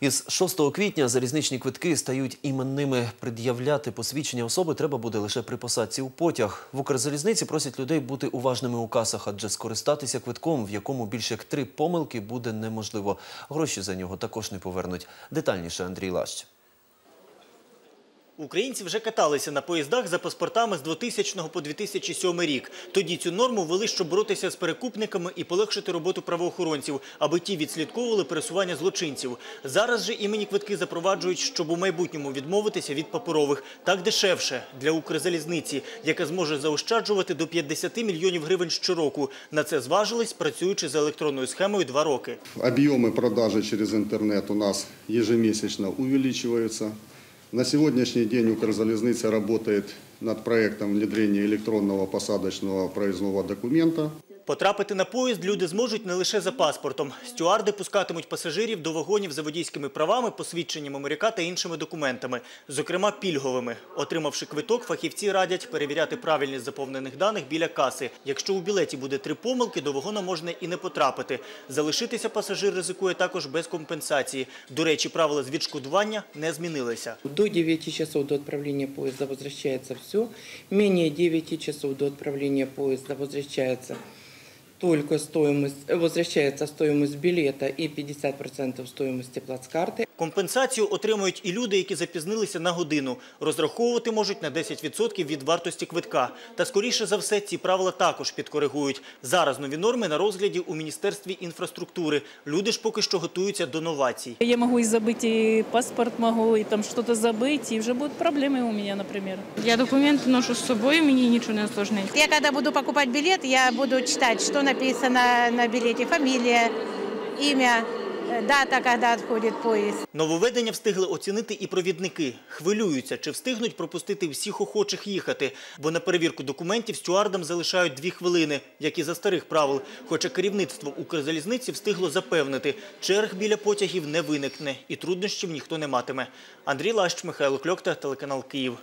Із 6 квітня залізничні квитки стають іменними. Пред'являти посвідчення особи треба буде лише при посадці у потяг. В Укрзалізниці просять людей бути уважними у касах, адже скористатися квитком, в якому більше як три помилки, буде неможливо. Гроші за нього також не повернуть. Детальніше Андрій Лащ. Українці вже каталися на поїздах за паспортами з 2000 по 2007 рік. Тоді цю норму ввели, щоб боротися з перекупниками і полегшити роботу правоохоронців, аби ті відслідковували пересування злочинців. Зараз же імені квитки запроваджують, щоб у майбутньому відмовитися від паперових. Так дешевше для Укрзалізниці, яка зможе заощаджувати до 50 мільйонів гривень щороку. На це зважились, працюючи за електронною схемою два роки. Объемы продажи через интернет у нас ежемесячно увеличиваются. На сегодняшний день Укрзалезница работает над проектом внедрения электронного посадочного проездного документа. Потрапити на поїзд люди зможуть не лише за паспортом. Стюарди пускатимуть пасажирів до вагонів за водійськими правами, посвідченнями моряка та іншими документами, зокрема пільговими. Отримавши квиток, фахівці радять перевіряти правильність заповнених даних біля каси. Якщо у білеті буде три помилки, до вагона можна і не потрапити. Залишитися пасажир ризикує також без компенсації. До речі, правила з відшкодування не змінилися. До 9 часов до отправления поезда возвращается все. Менее 9 часов до отправления поезда возвращается только стоимость, э, возвращается стоимость билета и 50% стоимости плацкарты. Компенсацію отримують і люди, які запізнилися на годину. Розраховувати можуть на 10% від вартості квитка. Та скоріше за все ці правила також підкоригують. Зараз нові норми на розгляді у Міністерстві інфраструктури. Люди ж поки що готуються до новацій. Я могу и забыть и паспорт могу, и там что-то забыть, и уже будут проблемы у меня, например. Я документы ношу с собой, мне ничего не усложняет. Я когда буду покупать билет, я буду читать, что написано на билете, фамилия, имя, э, дата, когда отходит поезд. Нововведення встигли оцінити і провідники. Хвилюються, чи встигнуть пропустити всіх охочих їхати. Бо на перевірку документів стюардам залишають дві хвилини, як і за старих правил. Хоча керівництво Укрзалізниці встигло запевнити, черг біля потягів не виникне і труднощів ніхто не матиме. Андрій Лащ, Михайло Кльокта, телеканал Київ.